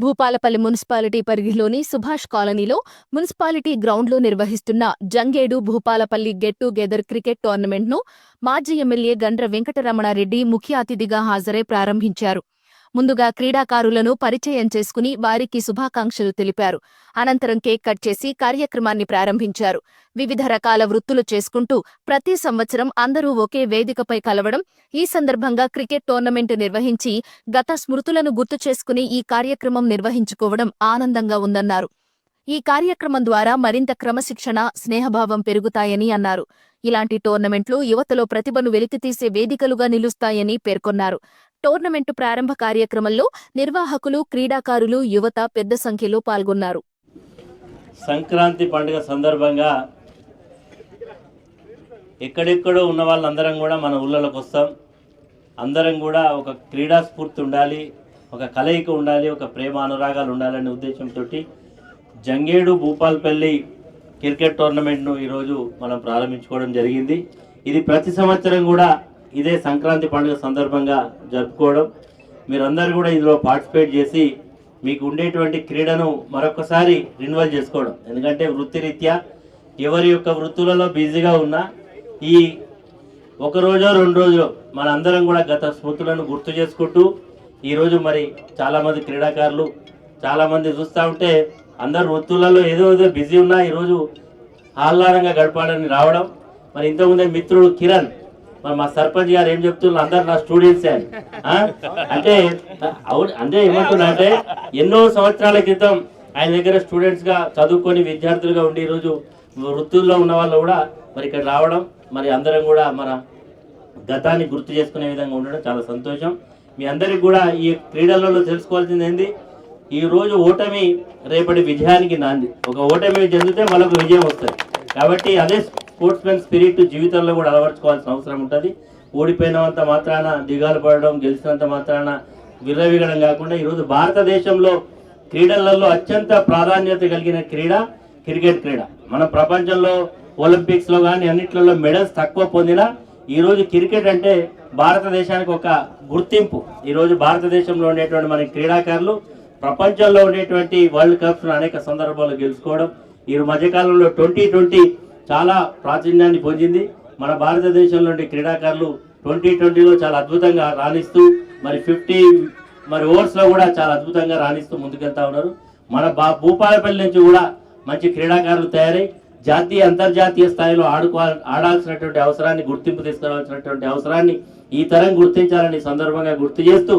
Bhupalpally municipality పరిధిలోని సుభాష్ కాలనీలో municipality గ్రౌండ్లో నిర్వహిస్తున్న Jangedu Bhupalpally get together cricket టోర్నమెంట్ను మాజీ ఎమ్మెల్యే గండ్ర వెంకటరమణారెడ్డి ముఖ్య అతిథిగా హాజరై ప్రారంభించారు. ముందుగా క్రీడాకారులను పరిచయం చేసుకుని వారికి శుభాకాంక్షలు తెలిపారు. అనంతరం కేక్ కట్ చేసి కార్యక్రమాన్ని ప్రారంభించారు. వివిధ రకాల వృత్తులు చేసుకుంటూ ప్రతి సంవత్సరం అందరూ ఒకే వేదికపై కలవడం ఈ సందర్భంగా క్రికెట్ టోర్నమెంట్ నిర్వహించి గత స్మృతులను గుర్తు చేసుకుని ఈ కార్యక్రమం నిర్వహించుకోవడం ఆనందంగా ఉందన్నారు. ఈ కార్యక్రమం ద్వారా మరింత క్రమశిక్షణ స్నేహభావం పెరుగుతాయని అన్నారు. ఇలాంటి టోర్నమెంట్లు యువతలో ప్రతిభను వెలికితీసే వేదికలుగా నిలుస్తాయని పేర్కొన్నారు. టోర్నమెంటు ప్రారంభ కార్యక్రమంలో నిర్వాహకులు క్రీడాకారులు యువత పెద్ద సంఖ్యలో పాల్గొన్నారు. సంక్రాంతి పండుగ సందర్భంగా ఎక్కడెక్కడో ఉన్న వాళ్ళందరం కూడా మన ఊళ్ళలోకి వస్తాం. అందరం కూడా ఒక క్రీడా స్ఫూర్తి ఉండాలి ఒక కలయిక ఉండాలి ఒక ప్రేమ అనురాగాలు ఉండాలనే ఉద్దేశంతో జంగేడు భూపాల్పల్లి క్రికెట్ టోర్నమెంట్ను ఈరోజు మనం ప్రారంభించుకోవడం జరిగింది. ఇది ప్రతి సంవత్సరం కూడా ఇదే సంక్రాంతి పండుగ సందర్భంగా జరుపుకోవడం. మీరందరూ కూడా ఇందులో పార్టిసిపేట్ చేసి మీకు ఉండేటువంటి క్రీడను మరొకసారి రిన్యువల్ చేసుకోవడం. ఎందుకంటే వృత్తిరీత్యా ఎవరి యొక్క వృత్తులలో బిజీగా ఉన్నా ఈ ఒక రోజో రెండు రోజులు మనందరం కూడా గత స్మృతులను గుర్తు చేసుకుంటూ ఈరోజు మరి చాలామంది క్రీడాకారులు చాలామంది చూస్తూ ఉంటే అందరు వృత్తులలో ఏదో ఏదో బిజీ ఉన్నా ఈరోజు ఆహ్లాదంగా గడపాలని రావడం. మరి ఇంతకుముందే మిత్రుడు కిరణ్ మరి మా సర్పంచ్ గారు ఏం చెప్తున్నారు? అందరు నా స్టూడెంట్సే అని. అంటే అవును అంటే ఏమంటున్నా అంటే ఎన్నో సంవత్సరాల క్రితం ఆయన దగ్గర స్టూడెంట్స్గా చదువుకొని విద్యార్థులుగా ఉండి ఈరోజు వృత్తుల్లో ఉన్న వాళ్ళు కూడా మరి ఇక్కడ రావడం మరి అందరం కూడా మన గతాన్ని గుర్తు చేసుకునే విధంగా ఉండడం చాలా సంతోషం. మీ అందరికి కూడా ఈ క్రీడలలో తెలుసుకోవాల్సింది ఏంది? ఈ రోజు ఓటమి రేపటి విజయానికి నాంది. ఒక ఓటమి చెందితే మనకు విజయం వస్తుంది. కాబట్టి అదే స్పోర్ట్స్ మెన్ స్పిరిట్ జీవితంలో కూడా అలవర్చుకోవాల్సిన అవసరం ఉంటుంది. ఓడిపోయినంత మాత్రాన దిగాలు పడడం గెలిచినంత మాత్రాన విర్రవీగడం కాకుండా ఈరోజు భారతదేశంలో క్రీడలలో అత్యంత ప్రాధాన్యత కలిగిన క్రీడ క్రికెట్ క్రీడ. మన ప్రపంచంలో ఒలింపిక్స్లో కానీ అన్నిట్లలో మెడల్స్ తక్కువ పొందిన ఈరోజు క్రికెట్ అంటే భారతదేశానికి ఒక గుర్తింపు. ఈరోజు భారతదేశంలో ఉండేటువంటి మన క్రీడాకారులు ప్రపంచంలో ఉండేటువంటి వరల్డ్ కప్స్ను అనేక సందర్భాల్లో గెలుచుకోవడం ఈ మధ్యకాలంలో ట్వంటీ ట్వంటీ చాలా ప్రాచుర్యాన్ని పొందింది. మన భారతదేశంలో ఉండే క్రీడాకారులు ట్వంటీ ట్వంటీలో చాలా అద్భుతంగా రాణిస్తూ మరి ఫిఫ్టీ మరి ఓవర్స్లో కూడా చాలా అద్భుతంగా రాణిస్తూ ముందుకెళ్తా ఉన్నారు. మన బా భూపాలపల్లి నుంచి కూడా మంచి క్రీడాకారులు తయారై జాతీయ అంతర్జాతీయ స్థాయిలో ఆడుకోవాలి ఆడాల్సినటువంటి అవసరాన్ని గుర్తింపు తీసుకురావాల్సినటువంటి అవసరాన్ని ఈ తరం గుర్తించాలని సందర్భంగా గుర్తు చేస్తూ